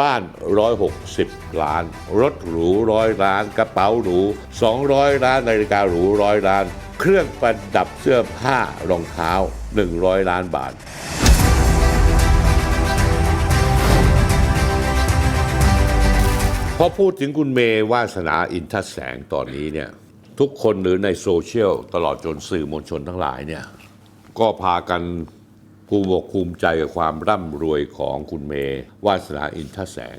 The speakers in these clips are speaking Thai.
บ้าน 160 ล้าน รถหรูร้อยล้าน กระเป๋าหรู 200 ล้าน นาฬิกาหรูร้อยล้าน เครื่องประดับเสื้อผ้ารองเท้า 100 ล้านบาทพอพูดถึงคุณเมย์วาสนาอินทแสงตอนนี้เนี่ยทุกคนหรือในโซเชียลตลอดจนสื่อมวลชนทั้งหลายเนี่ยก็พากัน ภูมิอกภูมิใจกับความร่ำรวยของคุณเมย์วาสนาอินทแสง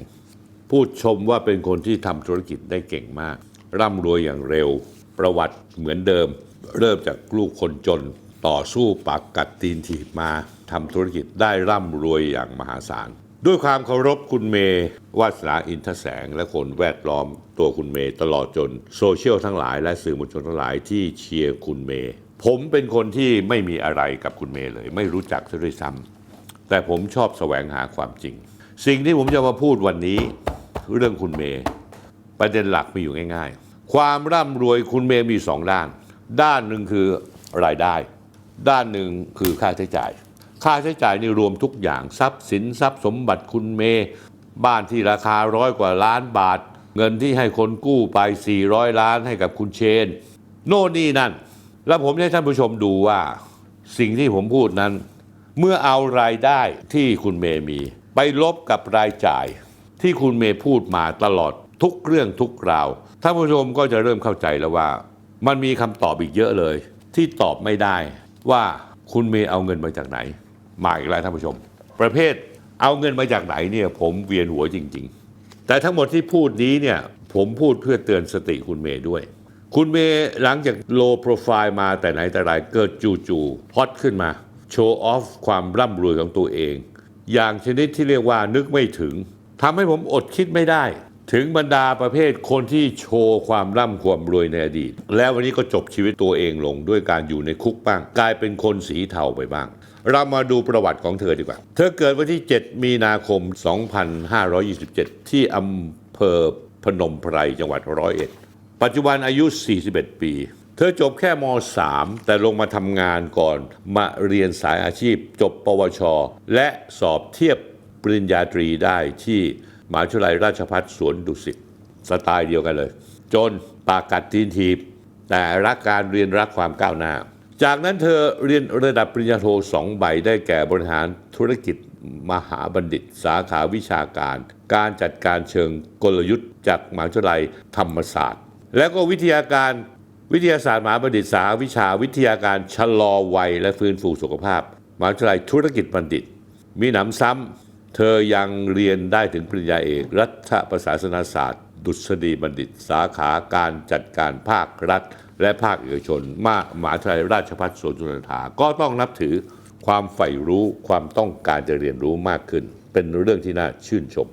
พูดชมว่าเป็นคนที่ทำธุรกิจได้เก่งมาก ร่ำรวยอย่างเร็ว ประวัติเหมือนเดิม เริ่มจากลูกคนจน ต่อสู้ปากกัดตีนถีบมาทำธุรกิจได้ร่ำรวยอย่างมหาศาล ด้วยความเคารพคุณเมย์วาสนาอินทแสง และคนแวดล้อมตัวคุณเมย์ตลอดจน โซเชียลทั้งหลายและสื่อมวลชนทั้งหลายที่เชียร์คุณเมย์ ผมเป็นคนที่ไม่มีอะไรกับคุณเมย์เลย ไม่รู้จักซะด้วยซ้ำแต่ผมชอบแสวงหาความจริง สิ่งที่ผมจะมาพูดวันนี้เรื่องคุณเมย์ประเด็นหลักมีอยู่ง่าย ๆ ความร่ำรวยคุณเมย์มีสองด้าน ด้านหนึ่งคือรายได้ ด้านหนึ่งคือค่าใช้จ่าย ค่าใช้จ่ายนี่รวมทุกอย่างทรัพย์สินทรัพย์สมบัติคุณเมย์บ้านที่ราคาร้อยกว่าล้านบาท เงินที่ให้คนกู้ไป 400 ล้านให้กับคุณเชน โน่นนี่นั่น แล้วผมให้ท่านผู้ชมดูว่าสิ่งที่ผมพูดนั้น เมื่อเอารายได้ที่คุณเมย์มี ไปลบกับรายจ่าย ที่คุณเมย์พูดมาตลอดทุกเรื่องทุกราวท่านผู้ชมก็จะเริ่มเข้าใจแล้วว่า มันมีคำตอบอีกเยอะเลย ที่ตอบไม่ได้ว่าคุณเมย์เอาเงินมาจากไหน มาอีกแล้วท่านผู้ชม ประเภทเอาเงินมาจากไหนเนี่ยผมเวียนหัวจริง ๆ แต่ทั้งหมดที่พูดนี้เนี่ยผมพูดเพื่อเตือนสติคุณเมย์ด้วย คุณเมย์หลังจากโลโปรไฟล์มาแต่ไหนแต่ไรเกิดจู่ๆฮอตขึ้นมา โชว์ออฟความร่ำรวยของตัวเอง อย่างชนิดที่เรียกว่านึกไม่ถึงทำให้ผมอดคิดไม่ได้ ถึงบรรดาประเภทคนที่โชว์ความร่ำความรวยในอดีต แล้ววันนี้ก็จบชีวิตตัวเองลงด้วยการอยู่ในคุกบ้าง กลายเป็นคนสีเทาไปบ้าง เรามาดูประวัติของเธอดีกว่า เธอเกิดวันที่ 7 มีนาคม 2527 ที่อำเภอพนมไพรจังหวัดร้อยเอ็ด ปัจจุบันอายุ 41 ปี เธอจบแค่ม .3 แต่ลงมาทำงานก่อนมาเรียนสายอาชีพ จบปวช และสอบเทียบปริญญาตรีได้ที่มหาวิทยาลัยราชภัฏสวนดุสิตสไตล์เดียวกันเลย จนปากกัดตีนทีบ แต่รักการเรียนรักความก้าวหน้า จากนั้นเธอเรียนระดับปริญญาโทสองใบได้แก่บริหารธุรกิจมหาบัณฑิต สาขาวิชาการ การจัดการเชิงกลยุทธ์จากมหาวิทยาลัยธรรมศาสตร์ แล้วก็วิทยาการวิทยาศาสตร์มหาบัณฑิตสาวิชาวิทยาการชะลอวัยและฟื้นฟูสุขภาพมหาวิทยาลัยธุรกิจบัณฑิต มีหนำซ้ำเธอยังเรียนได้ถึงปริญญาเอก รัฐประศาสนศาสตร์ ดุษฎีบัณฑิต สาขาการจัดการภาครัฐ และภาคเอกชนมามหาวิทยาลัยราชภัฏสวนสุนันทาก็ต้องนับถือความใฝ่รู้ความต้องการจะเรียนรู้มากขึ้น เป็นเรื่องที่น่าชื่นชม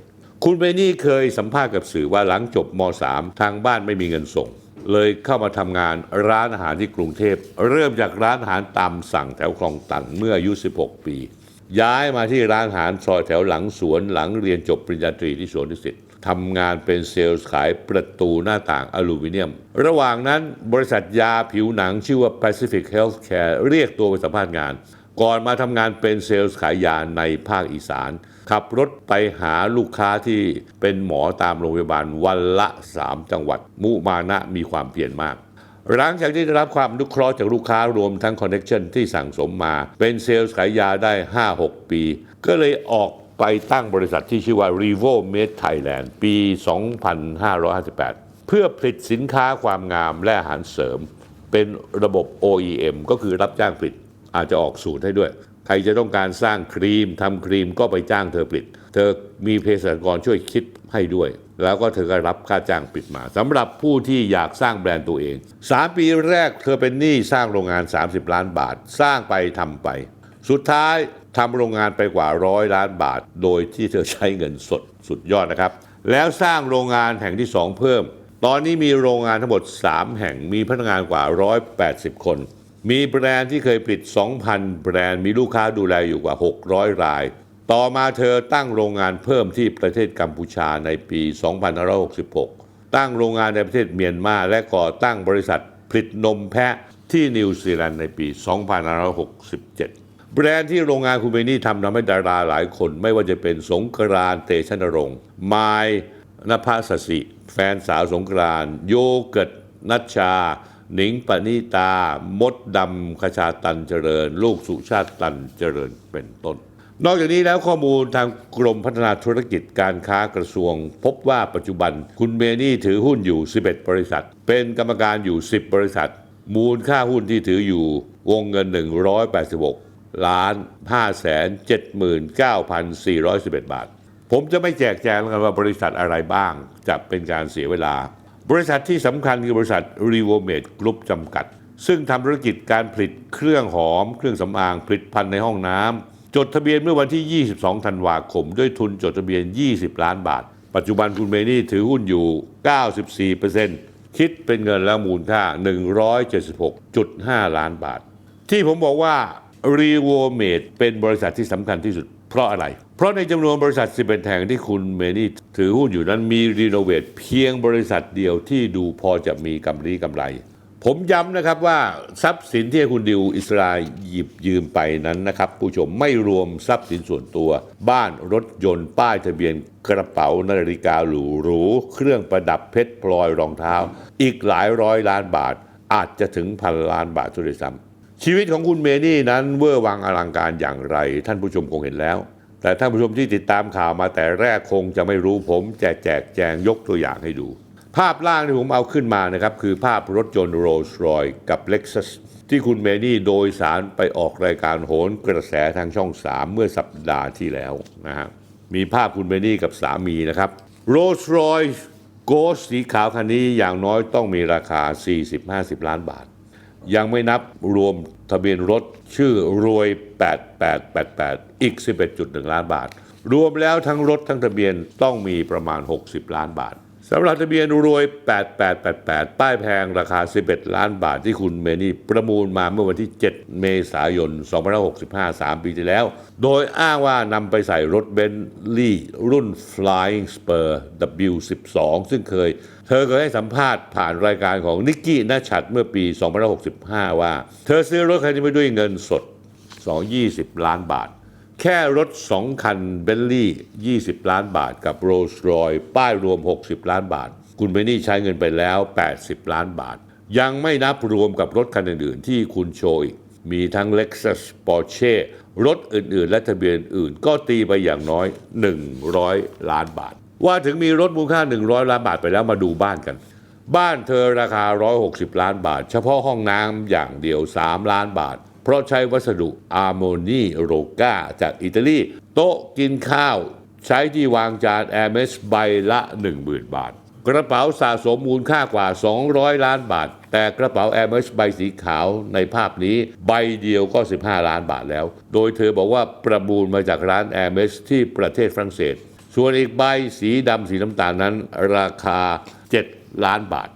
คุณเบนี่เคยสัมภาษณ์กับสื่อว่าหลังจบม .3 ทางบ้านไม่มีเงินส่ง เลยเข้ามาทำงานร้านอาหารที่กรุงเทพ เริ่มจากร้านอาหารตามสั่งแถวคลองตันเมื่ออายุ 16 ปี ย้ายมาที่ร้านอาหารซอยแถวหลังสวนหลังเรียนจบปริญญาตรีที่สวนดุสิตทำงานเป็นเซลล์ขายประตูหน้าต่างอลูมิเนียม ระหว่างนั้นบริษัทยาผิวหนังชื่อว่า Pacific Healthcare เรียกตัวไปสัมภาษณ์งาน ก่อนมาทำงานเป็นเซลล์ขายยาในภาคอีสาน ขับรถไปหาลูกค้าที่เป็นหมอตามโรงพยาบาลวันละ 3 จังหวัด มุมานะมีความเพียรมากหลังจากที่ได้รับความนุเคราะห์จากลูกค้ารวมทั้งคอนเน t ชันที่สั่งสมมา เป็นเซลล์ขายยาได้ 5-6 ปี ก็เลยออกไปตั้งบริษัทที่ชื่อว่า Revo Med Thailand ปี 2558 เพื่อผลิตสินค้าความงามและอาหารเสริม เป็นระบบ OEM ก็คือรับจ้างผลิตอาจจะออกสูตรให้ด้วย ใครจะต้องการสร้างครีมทำครีมก็ไปจ้างเธอผลิต เธอมีเภสัชกรช่วยคิดให้ด้วย แล้วก็เธอก็รับค่าจ้างผลิตมาสำหรับผู้ที่อยากสร้างแบรนด์ตัวเอง 3 ปีแรกเธอเป็นหนี้สร้างโรงงาน 30 ล้านบาท สร้างไปทำไป สุดท้ายทำโรงงานไปกว่าร้อยล้านบาท โดยที่เธอใช้เงินสดสุดยอดนะครับ แล้วสร้างโรงงานแห่งที่ 2 เพิ่ม ตอนนี้มีโรงงานทั้งหมด 3 แห่งมีพนักงานกว่า 180 คน มีแบรนด์ที่เคยผลิต 2,000 แบรนด์มีลูกค้าดูแลอยู่กว่า 600 ราย ต่อมาเธอตั้งโรงงานเพิ่มที่ประเทศกัมพูชาในปี 2566 ตั้งโรงงานในประเทศเมียนมาและก่อตั้งบริษัทผลิตนมแพะที่นิวซีแลนด์ในปี 2567 แบรนด์ที่โรงงานคุณเมนี่ทำทำให้ดาราหลายคน ไม่ว่าจะเป็นสงกรานต์เตชะนรงค์ไมายนภาสสิ แฟนสาวสงกรานต์โยเกิร์ตนัชชา หนิงปณิตา มดดำคชาตันเจริญ ลูกสุชาติตันเจริญเป็นต้น นอกจากนี้แล้วข้อมูลทางกรมพัฒนาธุรกิจการค้ากระทรวง พบว่าปัจจุบันคุณเมนี่ถือหุ้นอยู่ 11 บริษัท เป็นกรรมการอยู่ 10 บริษัท มูลค่าหุ้นที่ถืออยู่วงเงิน 186 ล้าน 5 7 9 4 1 1 บาท ผมจะไม่แจกแจงแล้วกันว่าบริษัทอะไรบ้างจะเป็นการเสียเวลา บริษัทที่สำคัญคือบริษัท r e v o m a d e Group จำกัด ซึ่งทำธุรกิจการผลิตเครื่องหอม เครื่องสำอางผลิตภัณฑ์ในห้องน้ำจดทะเบียนเมื่อวันที่ 22 ธันวาคม ด้วยทุนจดทะเบียน 20 ล้านบาท ปัจจุบันคุณเมนี่ถือหุ้นอยู่ 94%คิดเป็นเงินแล้วมูลค่า 176.5 ล้านบาท ที่ผมบอกว่า r e v o m a d e เป็นบริษัทที่สำคัญที่สุด เพราะอะไร เพราะในจำนวนบริษัท 11 แห่งที่คุณเมนี่ถือหุ้นอยู่นั้นมีรีโนเวทเพียงบริษัทเดียวที่ดูพอจะมีกำไรกำไร ผมย้ำนะครับว่าทรัพย์สินที่คุณดิวอิสราหยิบยืมไปนั้นนะครับ ผู้ชมไม่รวมทรัพย์สินส่วนตัว บ้านรถยนต์ป้ายทะเบียนกระเป๋านาฬิกาหรูหรูเครื่องประดับเพชรพลอยรองเท้า อีกหลายร้อยล้านบาท อาจจะถึงพันล้านบาทด้วยซ้ำ ชีวิตของคุณเมนี่นั้นเวอร์วังอลังการอย่างไร ท่านผู้ชมคงเห็นแล้ว แต่ท่านผู้ชมที่ติดตามข่าวมาแต่แรกคงจะไม่รู้ผมจะแจกแจงยกตัวอย่างให้ดู ภาพล่างที่ผมเอาขึ้นมานะครับ คือภาพรถยนต์โรลส์รอยกับ Lexus ที่คุณเมนี่โดยสารไปออกรายการโหนกระแสทางช่อง 3 เมื่อสัปดาห์ที่แล้วนะฮะมีภาพคุณเมนี่กับสามีนะครับโรลส์รอยโกสสีขาวคันนี้อย่างน้อยต้องมีราคา 40-50 ล้านบาท ยังไม่นับรวมทะเบียนรถชื่อรวย 8888 อีก 11.1 ล้านบาท รวมแล้วทั้งรถทั้งทะเบียนต้องมีประมาณ 60 ล้านบาทสำหรับทะเบียนรวย 8888 ป้ายแพงราคา 11 ล้านบาทที่คุณเมนี่ประมูลมาเมื่อวันที่ 7 เมษายน 2565 3 ปีที่แล้ว โดยอ้างว่านำไปใส่รถเบนลี่รุ่น Flying Spur W12 ซึ่งเคย เธอเคยให้สัมภาษณ์ผ่านรายการของนิกกี้นัชัดเมื่อปี 2565 ว่า เธอซื้อรถคันนี้ไปด้วยเงินสด 220 ล้านบาท แค่รถ 2 คันเบนลี่ 20 ล้านบาท กับโรลส์รอยป้ายรวม 60 ล้านบาท คุณเบนนี่ใช้เงินไปแล้ว 80 ล้านบาท ยังไม่นับรวมกับรถคันอื่นๆ ที่คุณโชว์มีทั้ง Lexus Porsche รถอื่นๆ และทะเบียนอื่น ก็ตีไปอย่างน้อย 100 ล้านบาท ว่าถึงมีรถมูลค่า 100 ล้านบาทไปแล้วมาดูบ้านกัน บ้านเธอราคา 160 ล้านบาท เฉพาะห้องน้ำอย่างเดียว 3 ล้านบาท เพราะใช้วัสดุอาร์โมนีโรกาจากอิตาลี โต๊ะกินข้าว ใช้ที่วางจานแอร์เมสใบละ 10,000 บาท กระเป๋าสะสมมูลค่ากว่า 200 ล้านบาท แต่กระเป๋าแอร์เมสใบสีขาวในภาพนี้ ใบเดียวก็ 15 ล้านบาทแล้ว โดยเธอบอกว่าประมูลมาจากร้านแอร์เมสที่ประเทศฝรั่งเศส ส่วนอีกใบสีดำสีน้ำตาลนั้น ราคา 7 ล้านบาท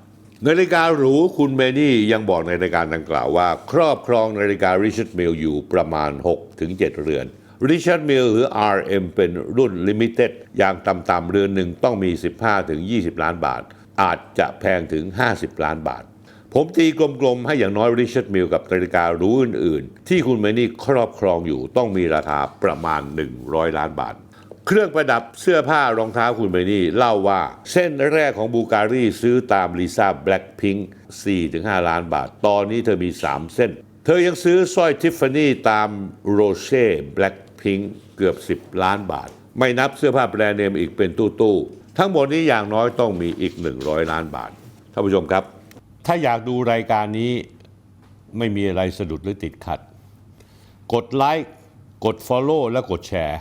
นาฬิกาหรูคุณเมนี่ยังบอกในรายการดังกล่าวว่า ครอบครองนาฬิกา Richard Mille อยู่ประมาณ 6-7 เรือน Richard Mille หรือ RM เป็นรุ่น Limited อย่างต่ำๆเรือนหนึ่งต้องมี 15-20 ล้านบาท อาจจะแพงถึง 50 ล้านบาท ผมตีกลมๆ ให้อย่างน้อย Richard Mille กับนาฬิกาหรูอื่นๆ ที่คุณเมนี่ครอบครองอยู่ต้องมีราคาประมาณ 100 ล้านบาท เครื่องประดับเสื้อผ้ารองเท้าคุณเบนี่เล่าว่า เส้นแรกของบูการีซื้อตามลิซ่าแบล็คพิงค์4-5 ล้านบาท ตอนนี้เธอมี 3 เส้น เธอยังซื้อสร้อยทิฟฟานี่ตามโรเช่แบล็คพิงค์เกือบ 10 ล้านบาท ไม่นับเสื้อผ้าแบรนด์เนมอีกเป็นตู้ๆทั้งหมดนี้อย่างน้อยต้องมีอีก 100 ล้านบาทท่านผู้ชมครับ ถ้าอยากดูรายการนี้ไม่มีอะไรสะดุดหรือติดขัด กดไลค์กด Follow และกดแชร์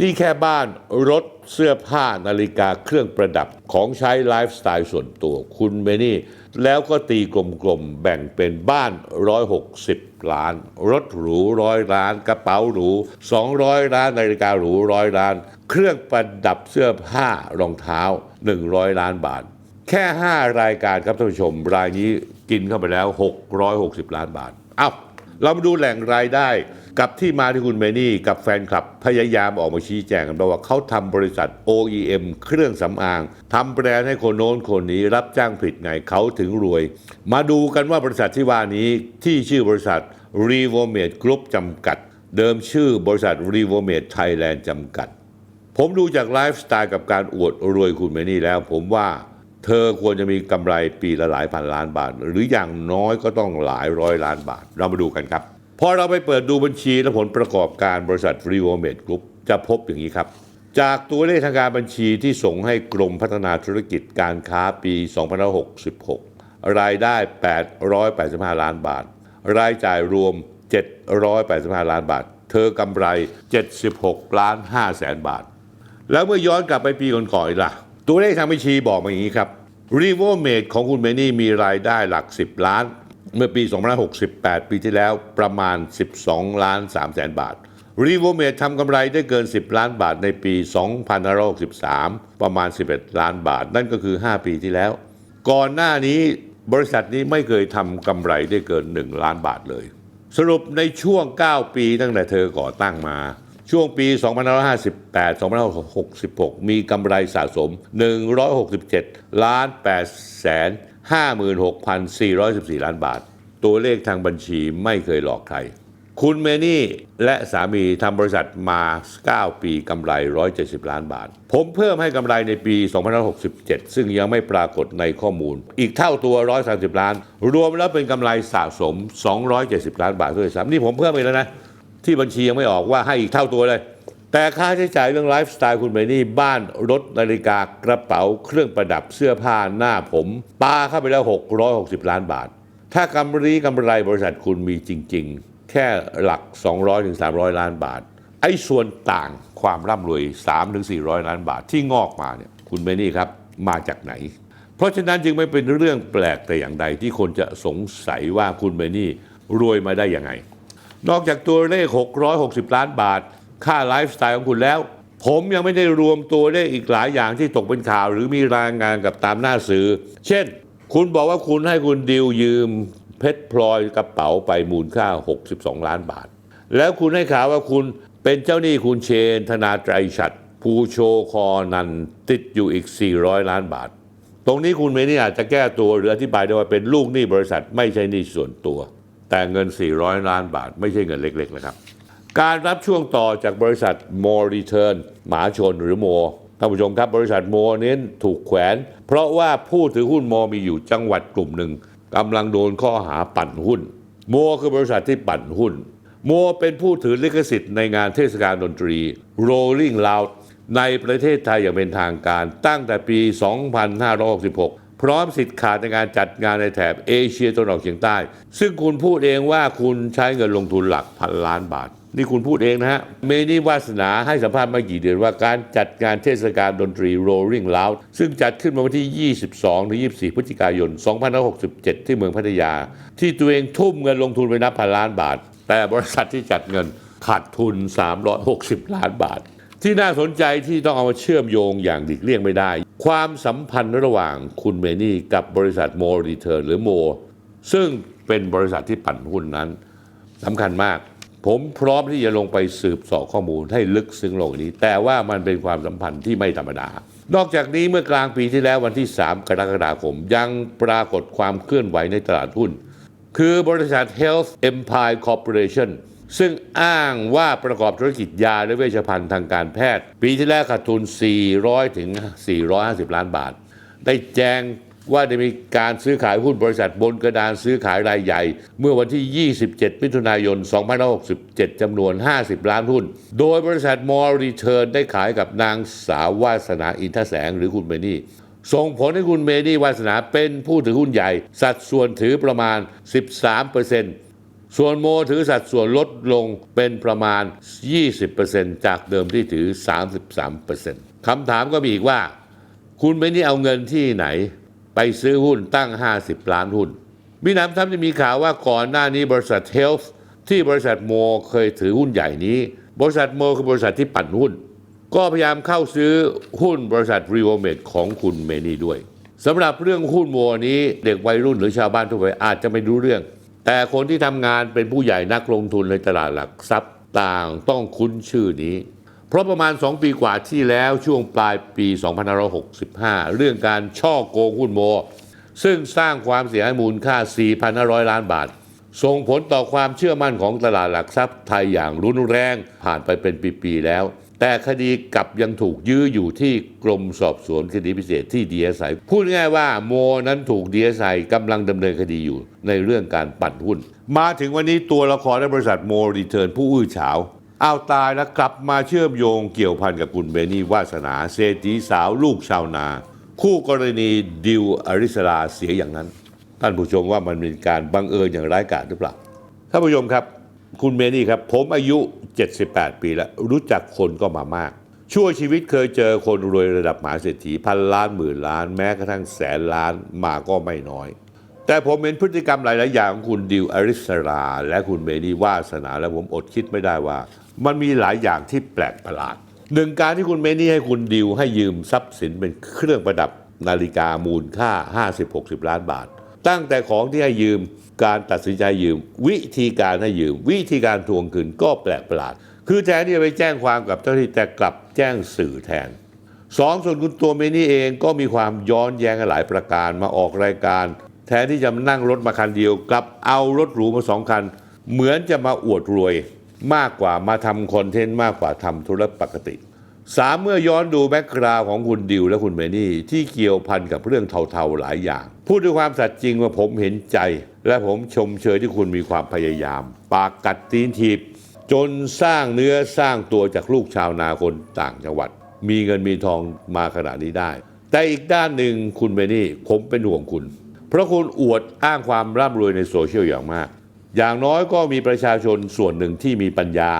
นี่แค่บ้านรถเสื้อผ้านาฬิกาเครื่องประดับของใช้ไลฟ์สไตล์ส่วนตัวคุณเมนี่ แล้วก็ตีกลมๆ แบ่งเป็นบ้าน 160 ล้าน รถหรูร้อยล้าน กระเป๋าหรู 200 ล้าน นาฬิกาหรูร้อยล้าน เครื่องประดับเสื้อผ้ารองเท้า 100 ล้านบาท แค่ 5 รายการครับท่านผู้ชม รายนี้กินเข้าไปแล้ว 660 ล้านบาทอ้าว เรามาดูแหล่งรายได้ กับที่มาที่คุณเมนี่กับแฟนคลับพยายามออกมาชี้แจงกันว่าเขาทำบริษัท OEM เครื่องสำอางทำแบรนด์ให้คนโน้นคนนี้รับจ้างผิดไงเขาถึงรวย มาดูกันว่าบริษัทที่ว่านี้ที่ชื่อบริษัท r e v o m a t e Group จำกัด เดิมชื่อบริษัท r e v o m a t e Thailand จำกัด ผมดูจากไลฟ์สไตล์กับการอวดรวยคุณเมนี่แล้ว ผมว่า เธอควรจะมีกำไรปีละหลายพันล้านบาท หรืออย่างน้อยก็ต้องหลายร้อยล้านบาท เรามาดูกันครับ พอเราไปเปิดดูบัญชีและผลประกอบการบริษัท r e v o m a t e Group จะพบอย่างนี้ครับจากตัวเลขทางการบัญชีที่ส่งให้กรมพัฒนาธุรกิจการค้าปี 2566 รายได้ 885 ล้านบาท รายจ่ายรวม 785 ล้านบาท เธอกำไร 76 ล้าน5แสนบาท แล้วเมื่อย้อนกลับไปปีก่อนๆล่ะ ตัวเลขทางบัญชีบอกมาอย่างนี้ครับรีโวเมดของคุณเมนี่มีรายได้หลัก 10 ล้าน เมื่อปี 2568 ปีที่แล้วประมาณ 12 ล้าน3แสนบาทรีโวเมดทำกำไรได้เกิน 10 ล้านบาทในปี 2563 ประมาณ 11 ล้านบาท นั่นก็คือ 5 ปีที่แล้ว ก่อนหน้านี้บริษัทนี้ไม่เคยทำกำไรได้เกิน 1 ล้านบาทเลย สรุปในช่วง 9 ปีตั้งแต่เธอก่อตั้งมา ช่วงปี 2558 2566 มีกำไรสะสม 167 ล้าน8แสน56,414 ล้านบาท ตัวเลขทางบัญชีไม่เคยหลอกใคร คุณเมนี่และสามีทำบริษัทมา 9 ปีกำไร 170 ล้านบาท ผมเพิ่มให้กำไรในปี 2567 ซึ่งยังไม่ปรากฏในข้อมูล อีกเท่าตัว 130 ล้าน รวมแล้วเป็นกำไรสะสม 270 ล้านบาทด้วยซ้ำนี่ผมเพิ่มไปแล้วนะ ที่บัญชียังไม่ออกว่าให้อีกเท่าตัวเลย แต่ค่าใช้จ่ายเรื่องไลฟ์สไตล์คุณเมนี่บ้านรถนาฬิกากระเป๋าเครื่องประดับเสื้อผ้าหน้าผมปาเข้าไปแล้ว 660 ล้านบาท ถ้ากำไรกำไรบริษัทคุณมีจริง ๆ แค่หลัก 200ถึงล้านบาท ไอ้ส่วนต่างความร่ำรวย3ถึงล้านบาทที่งอกมาเนี่ยคุณเมนี่ครับมาจากไหน เพราะฉะนั้นจึงไม่เป็นเรื่องแปลกแต่อย่างใดที่คนจะสงสัยว่าคุณเมนี่รวยมาได้ยังไง นอกจากตัวเลข 660 ล้านบาท ค่าไลฟ์สไตล์ของคุณแล้ว ผมยังไม่ได้รวมตัวเลขอีกหลายอย่างที่ตกเป็นข่าวหรือมีรายงานกับตามหน้าสื่อ เช่น คุณบอกว่าคุณให้คุณดิวยืมเพชรพลอยกระเป๋าไปมูลค่า 62 ล้านบาท แล้วคุณให้ข่าวว่าคุณเป็นเจ้าหนี้คุณเชน ธนาไตรฉัตรภูโชคอนันติดอยู่อีก 400 ล้านบาท ตรงนี้คุณเมนี่อาจจะแก้ตัวหรืออธิบายได้ว่าเป็นลูกหนี้บริษัทไม่ใช่หนี้ส่วนตัว แต่เงิน 400 ล้านบาท ไม่ใช่เงินเล็กๆนะครับ การรับช่วงต่อจากบริษัท More Return หมาชนหรือโมท่านผู้ชมครับบริษัทโมเน้นถูกแขวน เพราะว่าผู้ถือหุ้นโมมีอยู่จังหวัดกลุ่มหนึ่งกำลังโดนข้อหาปั่นหุ้น โมคือบริษัทที่ปั่นหุ้น โมเป็นผู้ถือลิขสิทธิ์ในงานเทศกาลดนตรี Rolling Loud ในประเทศไทยอย่างเป็นทางการตั้งแต่ปี 2566 พร้อมสิทธิ์ขาดในการจัดงานในแถบเอเชียตะวันออกเฉียงใต้ ซึ่งคุณพูดเองว่าคุณใช้เงินลงทุนหลักพันล้านบาท นี่คุณพูดเองนะฮะ เมนี่วาสนาให้สัมภาษณ์มากี่เดือนว่าการจัดงานเทศกาลดนตรี Rolling Loud ซึ่งจัดขึ้นมาวันที่ 22 ถึง 24 พฤศจิกายน 2567 ที่เมืองพัทยา ที่ตัวเองทุ่มเงินลงทุนไปนับพันล้านบาท แต่บริษัทที่จัดเงินขาดทุน 360 ล้านบาท ที่น่าสนใจที่ต้องเอามาเชื่อมโยงอย่างหลีกเลี่ยงไม่ได้ ความสัมพันธ์ระหว่างคุณเมนี่กับบริษัทโมรีเทิร์นหรือโม ซึ่งเป็นบริษัทที่ปั่นหุ้นนั้นสำคัญมาก ผมพร้อมที่จะลงไปสืบสอบข้อมูลให้ลึกซึ้งลงกว่านี้ แต่ว่ามันเป็นความสัมพันธ์ที่ไม่ธรรมดา นอกจากนี้เมื่อกลางปีที่แล้ววันที่ 3 กรกฎาคม ยังปรากฏความเคลื่อนไหวในตลาดหุ้น คือบริษัท Health Empire Corporation ซึ่งอ้างว่าประกอบธุรกิจยาและเวชภัณฑ์ทางการแพทย์ ปีที่แล้วขาดทุน 400 ถึง 450 ล้านบาท ได้แจ้งว่าได้มีการซื้อขายหุ้นบริษัทบนกระดานซื้อขายรายใหญ่ เมื่อวันที่ 27 มิถุนายน 2567 จำนวน 50 ล้านหุ้น โดยบริษัทมอลรีเทิร์นได้ขายกับนางสาววาสนาอินทแสงหรือคุณเมนี่ส่งผลให้คุณเมนี่วาสนาเป็นผู้ถือหุ้นใหญ่ สัดส่วนถือประมาณ 13% ส่วนโมถือสัดส่วนลดลงเป็นประมาณ 20%จากเดิมที่ถือ 33%คำถามก็มีอีกว่า คุณเมนี่เอาเงินที่ไหน ไปซื้อหุ้นตั้ง 50 ล้านหุ้นมีน้ำซ้ำจะมีข่าวว่าก่อนหน้านี้บริษัทเฮลท์ที่บริษัทโมเคยถือหุ้นใหญ่นี้ บริษัทโมคือบริษัทที่ปั่นหุ้น ก็พยายามเข้าซื้อหุ้นบริษัทรีโวเมดของคุณเมนี่ด้วยสำหรับเรื่องหุ้นโมนี้เด็กวัยรุ่นหรือชาวบ้านทั่วไปอาจจะไม่รู้เรื่อง แต่คนที่ทำงานเป็นผู้ใหญ่นักลงทุนในตลาดหลักทรัพย์ต่างต้องคุ้นชื่อนี้ เพราะประมาณ 2 ปีกว่าที่แล้วช่วงปลายปี 2565 เรื่องการช่อโกงหุ้นโม ซึ่งสร้างความเสียหายมูลค่า 4,500 ล้านบาท ส่งผลต่อความเชื่อมั่นของตลาดหลักทรัพย์ไทยอย่างรุนแรงผ่านไปเป็นปี ๆ แล้ว แต่คดีกลับยังถูกยื้ออยู่ที่กรมสอบสวนคดีพิเศษที่ดีเอสไอพูดง่ายว่าโมนั้นถูกดีเอสไอกำลังดำเนินคดีอยู่ในเรื่องการปั่นหุ้น มาถึงวันนี้ตัวละครในบริษัทโมรีเทิร์นผู้อื้อฉาวเอาตายแล้วกลับมาเชื่อมโยงเกี่ยวพันกับคุณเบนี่วาสนาเศรษฐีสาวลูกชาวนา คู่กรณีดิวอริสราเสียอย่างนั้น ท่านผู้ชมว่ามันเป็นการบังเอิญอย่างร้ายกาจหรือเปล่าท่านผู้ชมครับ คุณเมนี่ครับ ผมอายุ 78 ปีแล้ว รู้จักคนก็มามาก ชั่วชีวิตเคยเจอคนรวยระดับมหาเศรษฐีพันล้านหมื่นล้านแม้กระทั่งแสนล้านมาก็ไม่น้อย แต่ผมเห็นพฤติกรรมหลาย ๆ อย่างของคุณดิวอริสรา และคุณเมนี่วาสนาแล้วผมอดคิดไม่ได้ว่า มันมีหลายอย่างที่แปลกประหลาดหนึ่งการที่คุณเมนี่ให้คุณดิวให้ยืมทรัพย์สินเป็นเครื่องประดับนาฬิกามูลค่า 50-60 ล้านบาท ตั้งแต่ของที่ให้ยืมการตัดสินใจยืม วิธีการให้ยืม วิธีการทวงคืนก็แปลกประหลาด คือแทนที่จะไปแจ้งความกับเจ้าหน้าที่แต่กลับแจ้งสื่อแทนสองส่วนคุณตัวเมนี่เองก็มีความย้อนแย้งหลายประการมาออกรายการ แทนที่จะนั่งรถมาคันเดียว กลับเอารถหรูมาสองคัน เหมือนจะมาอวดรวยมากกว่ามาทำคอนเทนต์มากกว่าทำธุรกิจปกติ สามเมื่อย้อนดูแบ็กกราวของคุณดิวและคุณเมนี่ ที่เกี่ยวพันกับเรื่องเทาๆหลายอย่าง พูดด้วยความสัตย์จริงว่าผมเห็นใจ และผมชมเชยที่คุณมีความพยายาม ปากกัดตีนถีบ จนสร้างเนื้อสร้างตัวจากลูกชาวนาคนต่างจังหวัด มีเงินมีทองมาขนาดนี้ได้ แต่อีกด้านหนึ่งคุณเมนี่ผมเป็นห่วงคุณ เพราะคุณอวดอ้างความร่ำรวยในโซเชียลอย่างมาก อย่างน้อยก็มีประชาชนส่วนหนึ่งที่มีปัญญา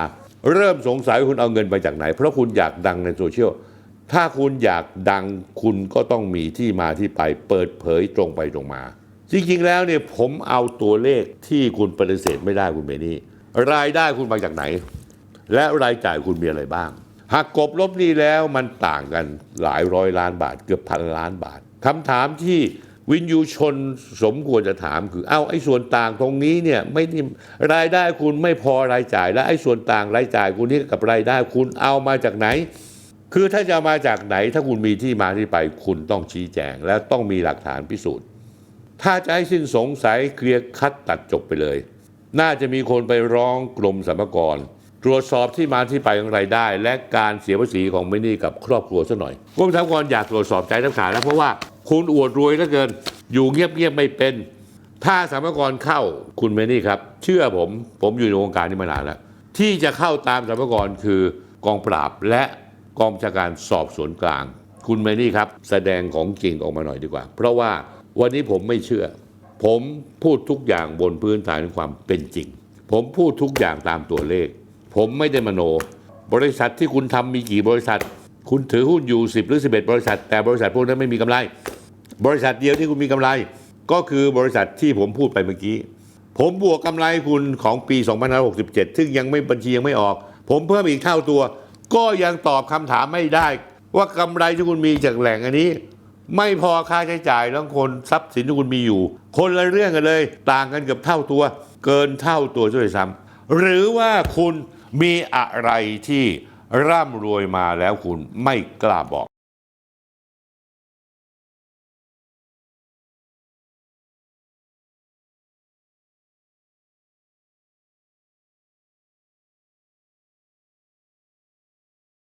เริ่มสงสัยว่าคุณเอาเงินไปจากไหน เพราะคุณอยากดังในโซเชียลถ้าคุณอยากดังคุณก็ต้องมีที่มาที่ไปเปิดเผยตรงไปตรงมา จริงๆแล้วเนี่ยผมเอาตัวเลขที่คุณปฏิเสธไม่ได้คุณเมนี่รายได้คุณมาจากไหน และรายจ่ายคุณมีอะไรบ้าง หากกบลบนี้แล้วมันต่างกันหลายร้อยล้านบาท เกือบพันล้านบาทคำถามที่ วินยูชนสมควรจะถามคือ เอาไอ้ส่วนต่างตรงนี้เนี่ยไม่ได้รายได้คุณไม่พอรายจ่าย และไอ้ส่วนต่างรายจ่ายคุณนี่กับรายได้คุณเอามาจากไหน คือถ้าจะมาจากไหน ถ้าคุณมีที่มาที่ไปคุณต้องชี้แจง และต้องมีหลักฐานพิสูจน์ ถ้าจะให้สิ้นสงสัยเคลียร์คัดตัดจบไปเลย น่าจะมีคนไปร้องกรมสรรพากร ตรวจสอบที่มาที่ไปของรายได้ และการเสียภาษีของมินี่กับครอบครัวซะหน่อยกรมสรรพากรอยากตรวจสอบใจทั้งขาแล้วเพราะว่าคุณอวดรวยเหลือเกิน อยู่เงียบๆไม่เป็น ถ้าสรรพากรเข้าคุณเมนี่ครับ เชื่อผมผมอยู่ในวงการนี้มานานแล้วที่จะเข้าตามสรรพากรคือกองปราบและกองชาการสอบสวนกลาง คุณเมนี่ครับ แสดงของจริงออกมาหน่อยดีกว่า เพราะว่าวันนี้ผมไม่เชื่อ ผมพูดทุกอย่างบนพื้นฐานของความเป็นจริง ผมพูดทุกอย่างตามตัวเลข ผมไม่ได้มโน บริษัทที่คุณทำมีกี่บริษัท คุณถือหุ้นอยู่ 10 หรือ 11 บริษัท แต่บริษัทพวกนั้นไม่มีกำไร บริษัทเดียวที่คุณมีกำไร ก็คือบริษัทที่ผมพูดไปเมื่อกี้ ผมบวกกำไรคุณของปี 2567 ซึ่งยังไม่บัญชียังไม่ออก ผมเพิ่มอีกเท่าตัว ก็ยังตอบคำถามไม่ได้ ว่ากำไรที่คุณมีจากแหล่งอันนี้ ไม่พอค่าใช้จ่ายแล้วคนทรัพย์สินที่คุณมีอยู่ คนละเรื่องกันเลย ต่างกันเกือบเท่าตัว เกินเท่าตัวด้วยซ้ำหรือว่าคุณ มีอะไรที่ร่ำรวยมาแล้วคุณไม่กล้าบอก